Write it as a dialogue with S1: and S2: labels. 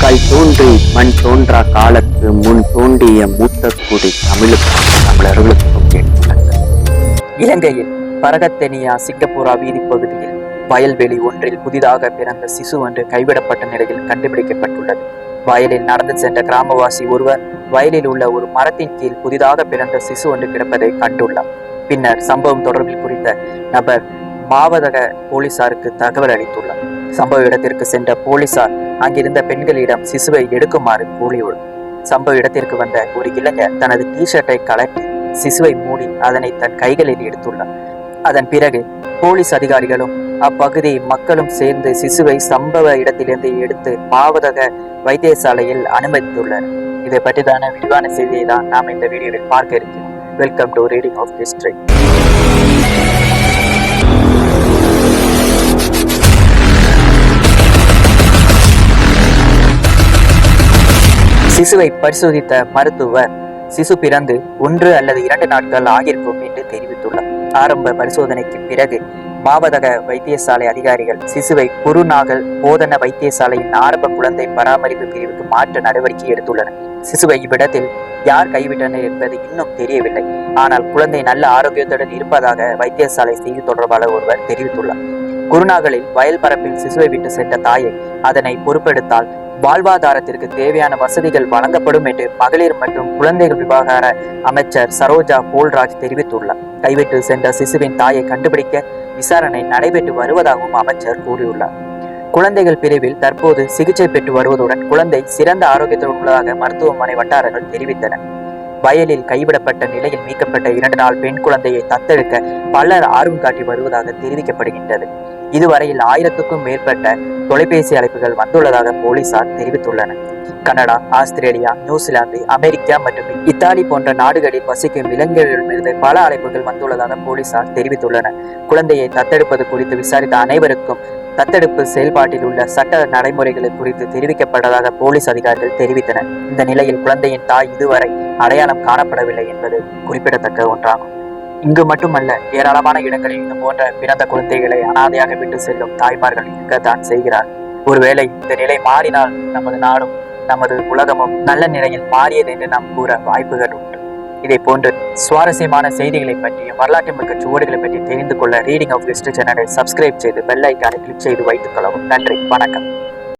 S1: தோன்றி மண் தோன்றா காலத்து முன் தோன்றிய மூத்த குடி தமிழுக்கும் தமிழர்களுக்கும்
S2: இலங்கையில் பரகத்தெனியா சிங்கப்பூரா வீதி பகுதியில் வயல்வெளி ஒன்றில் புதிதாக பிறந்த சிசு ஒன்று கைவிடப்பட்ட நிலையில் கண்டுபிடிக்கப்பட்டுள்ளது. வயலில் நடந்து சென்ற கிராமவாசி ஒருவர் வயலில் உள்ள ஒரு மரத்தின் கீழ் புதிதாக பிறந்த சிசு ஒன்று கிடப்பதை கண்டுள்ளார். பின்னர் சம்பவம் தொடர்பில் குறித்த நபர் மாவதக போலீசாருக்கு தகவல் அளித்துள்ளார். சம்பவ இடத்திற்கு சென்ற போலீசார் அங்கிருந்த பெண்களிடம் சிசுவை எடுக்குமாறு கூறியுள் சம்பவ இடத்திற்கு வந்த ஒரு இளைஞர் தனது டி ஷர்ட்டை கலட்டி சிசுவை மூடி அதனை தன் கைகளில் எடுத்துள்ளார். அதன் பிறகு போலீஸ் அதிகாரிகளும் அப்பகுதி மக்களும் சேர்ந்து சிசுவை சம்பவ இடத்திலிருந்து எடுத்து மாவதக வைத்தியசாலையில் அனுமதித்துள்ளனர். இதை பற்றிதான விரிவான செய்தியை தான் நாம் இந்த வீடியோவில் பார்க்க இருக்கிறோம். Welcome to reading of history சிசுவை பரிசோதித்த மருத்துவர் சிசு பிறந்து ஒன்று அல்லது இரண்டு நாட்கள் ஆகியிருக்கும் என்று தெரிவித்துள்ளார். ஆரம்ப பரிசோதனைக்கு பிறகு மாவதக வைத்தியசாலை அதிகாரிகள் சிசுவை குருநாகல் போதன வைத்தியசாலையின் ஆரம்ப குழந்தை பராமரிப்பு பிரிவுக்கு மாற்ற நடவடிக்கை எடுத்துள்ளனர். சிசுவை இவ்விடத்தில் யார் கைவிட்டனர் என்பது இன்னும் தெரியவில்லை. ஆனால் குழந்தை நல்ல ஆரோக்கியத்துடன் இருப்பதாக வைத்தியசாலை செய்தி தொடர்பாளர் ஒருவர் தெரிவித்துள்ளார். குருநாகலில் வயல் பரப்பில் சிசுவை விட்டு சென்ற தாயை அதனை பொறுப்பெடுத்தால் வாழ்வாதாரத்திற்கு தேவையான வசதிகள் வழங்கப்படும் என்று மகளிர் மற்றும் குழந்தைகள் விவகார அமைச்சர் சரோஜா போல்ராஜ் தெரிவித்துள்ளார். கைவிட்டு சென்ற சிசுவின் தாயை கண்டுபிடிக்க விசாரணை நடைபெற்று வருவதாகவும் அமைச்சர் கூறியுள்ளார். குழந்தைகள் பிரிவில் தற்போது சிகிச்சை பெற்று வருவதுடன் குழந்தை சிறந்த ஆரோக்கியத்துடன் உள்ளதாக மருத்துவமனை வட்டாரங்கள் தெரிவித்தன. வயலில் கைவிடப்பட்ட நிலையில் மீட்கப்பட்ட இரண்டு நாள் பெண் குழந்தையை தத்தெடுக்க பலர் ஆர்வம் காட்டி வருவதாக தெரிவிக்கப்படுகின்றது. இதுவரையில் ஆயிரத்துக்கும் மேற்பட்ட தொலைபேசி அழைப்புகள் வந்துள்ளதாக போலீசார் தெரிவித்துள்ளனர். Canada Australia New Zealand America மற்றும் இத்தாலி போன்ற நாடுகளில் வசிக்கும் இளைஞர்களிடமிருந்து பல அழைப்புகள் வந்துள்ளதாக போலீசார் தெரிவித்துள்ளனர். குழந்தையை தத்தெடுப்பது குறித்து விசாரித்த அனைவருக்கும் தத்தெடுப்பு செயல்பாட்டில் உள்ள சட்ட நடைமுறைகள் குறித்து தெரிவிக்கப்பட்டதாக போலீஸ் அதிகாரிகள் தெரிவித்தனர். இந்த நிலையில் குழந்தையின் தாய் இதுவரை அடையாளம் காணப்படவில்லை என்பது குறிப்பிடத்தக்க ஒன்றாகும். இங்கு மட்டுமல்ல ஏராளமான இடங்களில் இது போன்ற பிறந்த குழந்தைகளை அனாதையாக விட்டு செல்லும் தாய்மார்கள் இருக்கத்தான் செய்கிறார். ஒருவேளை இந்த நிலை மாறினால் நமது நாடும் நமது உலகமும் நல்ல நிலையில் மாறியது என்று நாம் கூற வாய்ப்புகள் உண்டு. இதை போன்று சுவாரஸ்யமான செய்திகளை பற்றியும் வரலாற்று மிக்க சுவடுகளை பற்றி தெரிந்து கொள்ள ரீடிங் ஆஃப் ஹிஸ்டரி சேனலை சப்ஸ்கிரைப் செய்து பெல் ஐக்கானை கிளிக் செய்து வைத்துக் கொள்ளவும். நன்றி வணக்கம்.